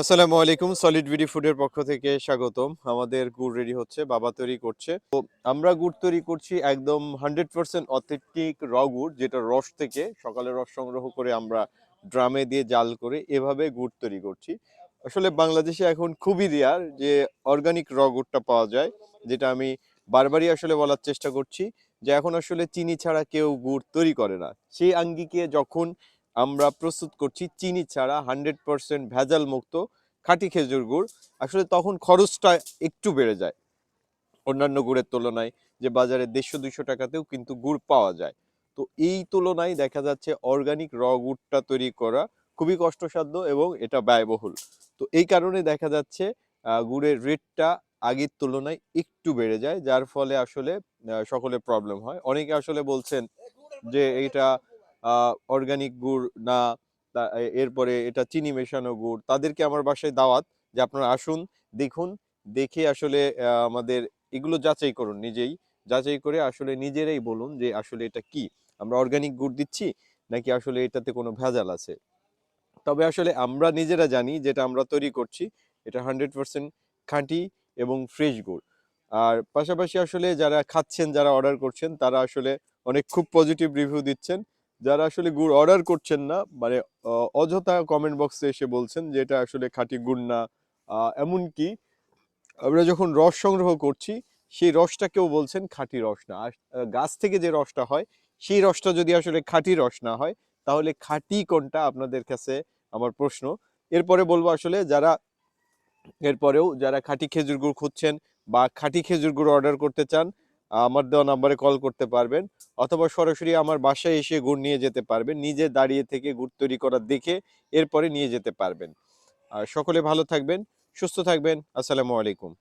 আসসালামু আলাইকুম সলিড ভিডি ফুডের পক্ষ থেকে স্বাগতম। আমাদের গুড় রেডি হচ্ছে, বাবা তৈরি করছে। তো আমরা গুড় তৈরি করছি একদম হান্ড্রেড পার্সেন্ট অথেন্টিক র গুড়, যেটা রস থেকে সকালে রস সংগ্রহ করে আমরা ড্রামে দিয়ে জাল করে এভাবে গুড় তৈরি করছি। আসলে বাংলাদেশে এখন খুবই রেয়ার যে অর্গানিক র গুড়টা পাওয়া যায়, যেটা আমি বারবারই আসলে বলার চেষ্টা করছি যে এখন আসলে চিনি ছাড়া কেউ গুড় তৈরি করে না। সেই আঙ্গিকে যখন আমরা প্রস্তুত করছি চিনি ছাড়া হান্ড্রেড পার্সেন্ট ভেজাল মুক্ত খাঁটি খেজুর গুড়। আসলে তখন খরচটা একটু বেড়ে যায়। অন্যান্য গুড়ের তুলনায় যে বাজারে দেড়শো দুইশো টাকাতেও কিন্তু গুড় পাওয়া যায়। তো এই তুলনায় দেখা যাচ্ছে অর্গানিক র গুড়টা তৈরি করা খুবই কষ্টসাধ্য এবং এটা ব্যয়বহুল। তো এই কারণে দেখা যাচ্ছে গুড়ের রেটটা আগের তুলনায় একটু বেড়ে যায়, যার ফলে আসলে সকলে প্রবলেম হয়। অনেকে আসলে বলছেন যে এটা অর্গানিক গুড় না এরপরে এটা চিনি মেশানো গুড়, তাদেরকে আমার বাসায় দাওয়াত যে আপনারা আসুন, দেখুন, দেখে আসলে আমাদের এগুলো যাচাই করুন নিজেই, যাচাই করে আসলে নিজেরাই বলুন যে আসলে এটা কি? আমরা অর্গানিক গুড় দিচ্ছি নাকি আসলে এটাতে কোনো ভেজাল আছে? তবে আসলে আমরা নিজেরা জানি যেটা আমরা তৈরি করছি, এটা হান্ড্রেড পার্সেন্ট খাঁটি এবং ফ্রেশ গুড়। আর পাশাপাশি আসলে যারা খাচ্ছেন, যারা অর্ডার করছেন, তারা আসলে অনেক খুব পজিটিভ রিভিউ দিচ্ছেন। যারা আসলে গুড় অর্ডার করছেন না মানে অযথা কমেন্ট বক্সে এসে বলছেন যে এটা আসলে খাঁটি গুড় না এমনকি আমরা যখন রস সংগ্রহ করছি, সেই রসটা কেউ বলছেন খাঁটি রস না। গাছ থেকে যে রসটা হয়, সেই রসটা যদি আসলে খাঁটি রস না হয়, তাহলে খাঁটি কোনটা? আপনাদের কাছে আমার প্রশ্ন। এরপরে বলব আসলে যারা, এরপরেও যারা খাঁটি খেজুর গুড় খুঁজছেন বা খাঁটি খেজুর গুড় অর্ডার করতে চান আমার দেওয়া নাম্বারে কল করতে পারবেন অথবা সরাসরি আমার বাসায় এসে গুড় নিয়ে যেতে পারবেন। নিজে দাঁড়িয়ে থেকে গুড় তৈরি করা দেখে এরপরে নিয়ে যেতে পারবেন। আর সকলে ভালো থাকবেন, সুস্থ থাকবেন। আসসালামু আলাইকুম।